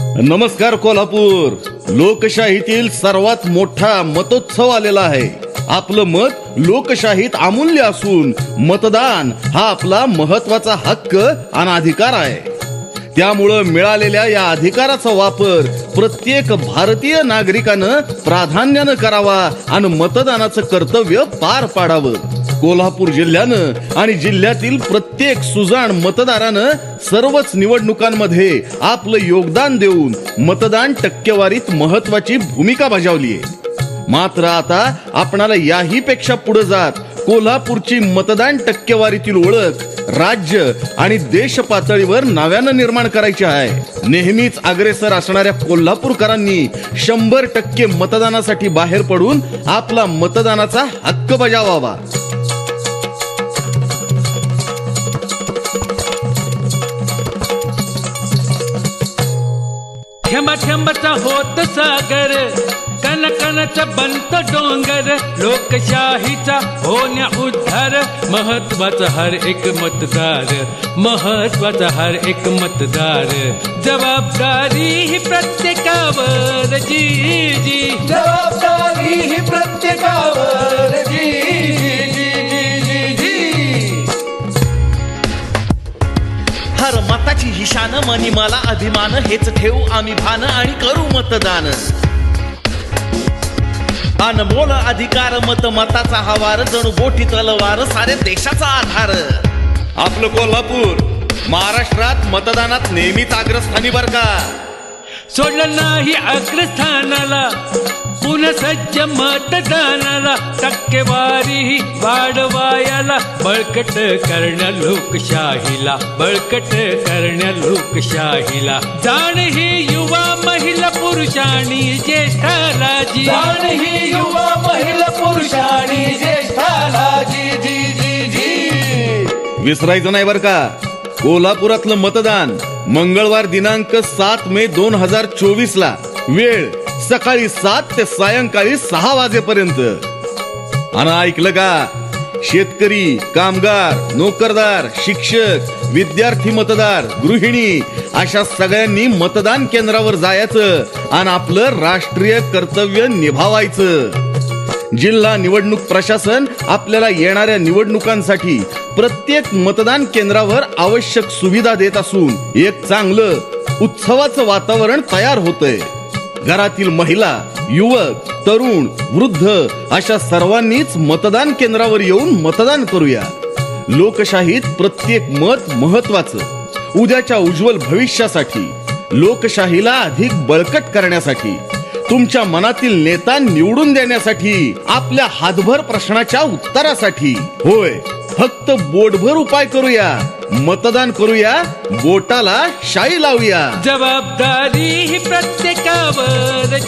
नमस्कार कोल्हापूर. लोकशाहीतील सर्वात मोठा मतोत्सव आलेला आहे. आपलं मत लोकशाहीत अमूल्य असून मतदान हा आपला महत्त्वाचा हक्क आणि अधिकार आहे. त्यामुळं मिळालेल्या या अधिकाराचा वापर प्रत्येक भारतीय नागरिकानं प्राधान्यानं करावा आणि मतदानाचं कर्तव्य पार पाडावं. कोल्हापूर जिल्ह्यानं आणि जिल्ह्यातील प्रत्येक सुजाण मतदारानं सर्वच निवडणुकांमध्ये आपलं योगदान देऊन मतदान टक्केवारीत महत्वाची भूमिका बजावली आहे मात्र आता आपणाला याही पेक्षा पुढे जात कोल्हापूरची मतदान टक्केवारीतील ओळख राज्य आणि देश पातळीवर नव्यानं निर्माण करायची आहे. नेहमीच अग्रेसर असणाऱ्या कोल्हापूरकरांनी शंभर टक्के मतदानासाठी बाहेर पडून आपला मतदानाचा हक्क बजावावा. ठेंबा ठेंबाचा होत सागर, कन कन च बनत डोंगर लोकशाहीचा होण्या उद्धार। महत्व हर एक मतदार, महत्व हर एक मतदार। जवाबदारी ही प्रत्येकावर, जी जी। जबाबदारी ही प्रत्येकावर। हर मताची हिशान मनी मला अभिमान हेच ठेवू आम्ही भान आणि करू मतदान. अनमोल अधिकार मत मताचा हवार जणू बोटी तलवार सारे देशाचा आधार. आपलं कोल्हापूर महाराष्ट्रात मतदानात नेहमीच अग्रस्थानी बर का सोडलं नाही अग्रस्थानाला. सज्ज मतदानाला टक्केवारी ही वाढवायाला बळकट करण्या लोकशाहीला बळकट करण्या लोकशाहीला जाण ही युवा महिला पुरुषांनी ज्येष्ठाला जी जाण ही युवा महिला पुरुषांनी ज्येष्ठाला जी जी जी जी विसरायचं नाही बर का कोल्हापुरातलं मतदान मंगळवार दिनांक सात मे दोन हजार चोवीस ला वेळ सकाळी सात ते सायंकाळी सहा वाजेपर्यंत. आणि ऐकलं का? शेतकरी कामगार नोकरदार शिक्षक विद्यार्थी मतदार गृहिणी अशा सगळ्यांनी मतदान केंद्रावर जायचं आणि आपलं राष्ट्रीय कर्तव्य निभावायचं. जिल्हा निवडणूक प्रशासन आपल्याला येणाऱ्या निवडणुकांसाठी प्रत्येक मतदान केंद्रावर आवश्यक सुविधा देत असून एक चांगलं उत्सवाचं वातावरण तयार होतंय. घरातील महिला युवक तरुण वृद्ध अशा सर्वांनीच मतदान केंद्रावर येऊन मतदान करूया. लोकशाहीत प्रत्येक मत महत्वाचं उद्याच्या उज्ज्वल भविष्यासाठी लोकशाहीला अधिक बळकट करण्यासाठी तुमच्या मनातील नेता निवडून देण्यासाठी आपल्या हातभर प्रश्नाच्या उत्तरासाठी. होय फक्त बोटभर उपाय करूया. मतदान करूया बोटाला शाई लावूया. जबाबदारी ही प्रत्येकावर